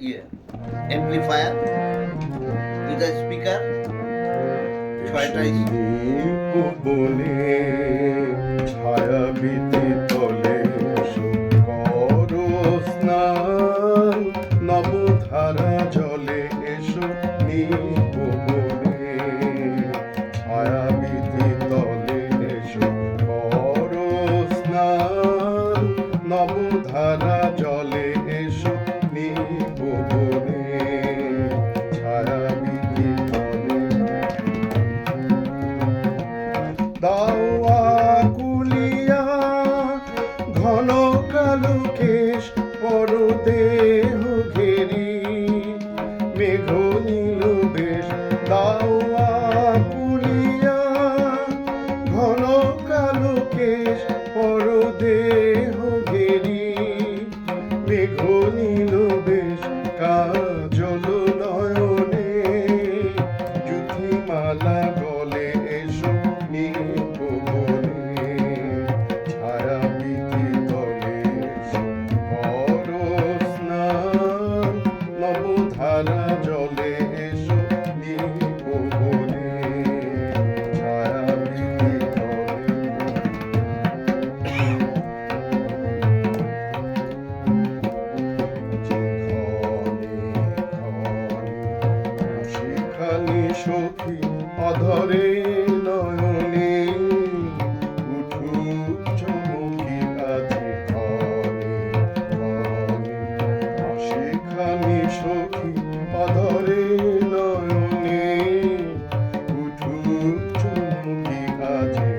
ইয়ে অ্যাম্পলিফায়ার দুটা স্পিকার বলে ছায়া বিতে তলে স্নান নবধারা জলে ঘন কালুকেশ পরম সখী অধরে নয়নে সেখানে সখী অধরে নয়নে উঠু চুমুকি কাজে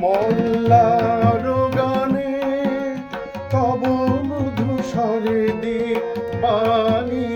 মল্লার গানে তব মধু সরে দে পানি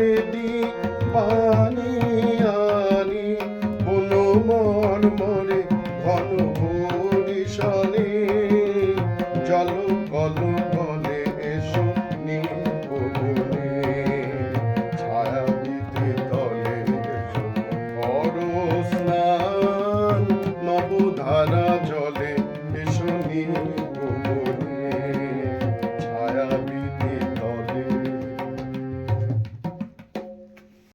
डी पानी